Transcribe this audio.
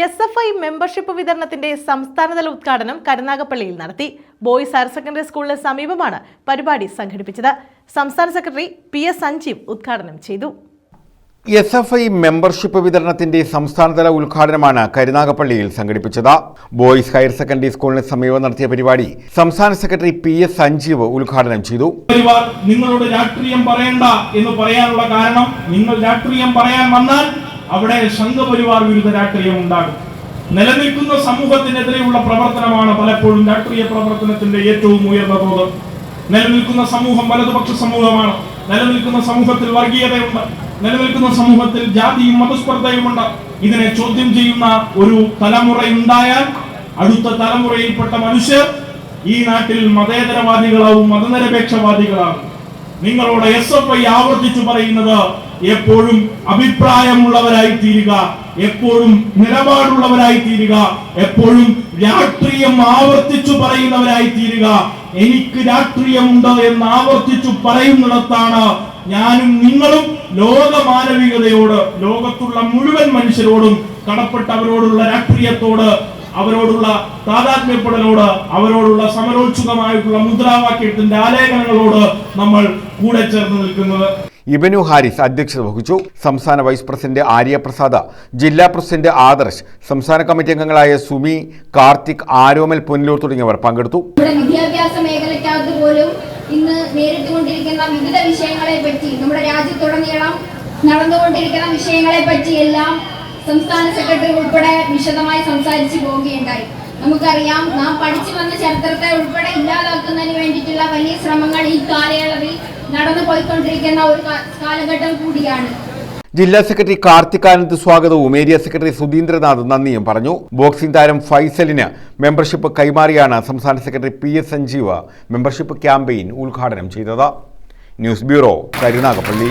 S F I membership വിതരണത്തിന്റെ സംസ്ഥാനതല ഉദ്ഘാടനം കരുനാഗപ്പള്ളിയിൽ നടത്തി. ബോയ്സ് ഹയർ സെക്കൻഡറി സ്കൂളിന് സമീപമാണ് പരിപാടി സംഘടിപ്പിച്ചത്. സംസ്ഥാന സെക്രട്ടറി പി എസ് സഞ്ജീവ് ഉദ്ഘാടനം ചെയ്തു. എസ് എഫ് ഐ മെമ്പർഷിപ്പ് വിതരണത്തിന്റെ സംസ്ഥാനതല ഉദ്ഘാടനമാണ് കരുനാഗപ്പള്ളിയിൽ സംഘടിപ്പിച്ചത്. ബോയ്സ് ഹയർ സെക്കൻഡറി സ്കൂളിന് സമീപം നടത്തിയ പരിപാടി സംസ്ഥാന സെക്രട്ടറി പി എസ് സഞ്ജീവ് ഉദ്ഘാടനം ചെയ്തു. പരിവാർ നിങ്ങളോട് രാഷ്ട്രീയം പറയണ്ട എന്ന് പറയാനുള്ള കാരണം നിങ്ങൾ രാഷ്ട്രീയം പറയാൻ വന്നാൽ അവിടെ സംഘപരിവാർ വിരുദ്ധ രാഷ്ട്രീയം ഉണ്ടാകും. നിലനിൽക്കുന്ന സമൂഹത്തിനെതിരെയുള്ള പ്രവർത്തനമാണ് പലപ്പോഴും രാഷ്ട്രീയ പ്രവർത്തനത്തിന്റെ ഏറ്റവും ഉയർന്ന തോത്. നിലനിൽക്കുന്ന സമൂഹം വലതുപക്ഷ സമൂഹമാണ്. നിലനിൽക്കുന്ന സമൂഹത്തിൽ വർഗീയതയുണ്ട്. നിലനിൽക്കുന്ന സമൂഹത്തിൽ ജാതിയും മതസ്പർദ്ധയുമുണ്ട്. ഇതിനെ ചോദ്യം ചെയ്യുന്ന ഒരു തലമുറയുണ്ടായാൽ അടുത്ത തലമുറയിൽപ്പെട്ട മനുഷ്യർ ഈ നാട്ടിൽ മതേതരവാദികളാവും മതനിരപേക്ഷവാദികളാവും. നിങ്ങളോട് എസ് എഫ് ഐ ആവർത്തിച്ചു പറയുന്നത് എപ്പോഴും അഭിപ്രായമുള്ളവരായി തീരുക എപ്പോഴും നിലപാടുള്ളവരായി തീരുക എപ്പോഴും രാഷ്ട്രീയം ആവർത്തിച്ചു പറയുന്നവരായി തീരുക എനിക്ക് രാഷ്ട്രീയമുണ്ട് എന്ന് ആവർത്തിച്ചു പറയുന്നിടത്താണ് ഞാനും നിങ്ങളും ലോക മാനവികതയോട് ലോകത്തുള്ള മുഴുവൻ മനുഷ്യരോടും കടപ്പെട്ടവരോടുള്ള രാഷ്ട്രീയത്തോട് അവരോടുള്ള താതാത്മ്യപ്പെടലോട് അവരോടുള്ള സമരോത്സുകമായിട്ടുള്ള മുദ്രാവാക്യത്തിന്റെ ആലേഖനങ്ങളോട് നമ്മൾ കൂടെ ചേർന്ന് നിൽക്കുന്നത്. ഇബനു ഹാരിസ് അധ്യക്ഷത വഹിച്ചു. സംസ്ഥാന വൈസ് പ്രസിഡന്റ് ആര്യ പ്രസാദ് ജില്ലാ പ്രസിഡന്റ് ആദർശ് സംസ്ഥാന കമ്മിറ്റി അംഗങ്ങളായ സുമി കാർത്തിക് ആരോമൽ പൊന്നൂർ തുടങ്ങിയവർ പങ്കെടുത്തു. വിദ്യാഭ്യാസ മേഖലയ്ക്കകത്ത് പോലും ഇന്ന് നേരിട്ടുകൊണ്ടിരിക്കുന്ന വിവിധ വിഷയങ്ങളെ പറ്റി നമ്മുടെ രാജ്യത്തുടനീളം നടന്നുകൊണ്ടിരിക്കുന്ന വിഷയങ്ങളെ പറ്റിയെല്ലാം സംസ്ഥാന സെക്രട്ടറി ഉൾപ്പെടെ വിശദമായി സംസാരിച്ചു പോവുകയുണ്ടായി. നമുക്കറിയാം നാം പഠിച്ചു വന്ന ചരിത്രത്തെ ഉൾപ്പെടെ ഇല്ലാതാക്കുന്നതിന് വേണ്ടിയിട്ടുള്ള വലിയ ശ്രമങ്ങൾ ഈ കാലയളവിൽ നടന്നു പോയിക്കൊണ്ടിരിക്കുന്ന ഒരു കാലഘട്ടം കൂടിയാണ്. ജില്ലാ സെക്രട്ടറി കാർത്തികാനന്ദ് സ്വാഗതവും. ഏരിയ സെക്രട്ടറി സുധീന്ദ്രനാഥ് നന്ദിയും പറഞ്ഞു. ബോക്സിംഗ് താരം ഫൈസലിന് മെമ്പർഷിപ്പ് കൈമാറിയാണ് സംസ്ഥാന secretary P S Sanjeev membership campaign ഉദ്ഘാടനം ചെയ്തത്. News bureau Karunagappally.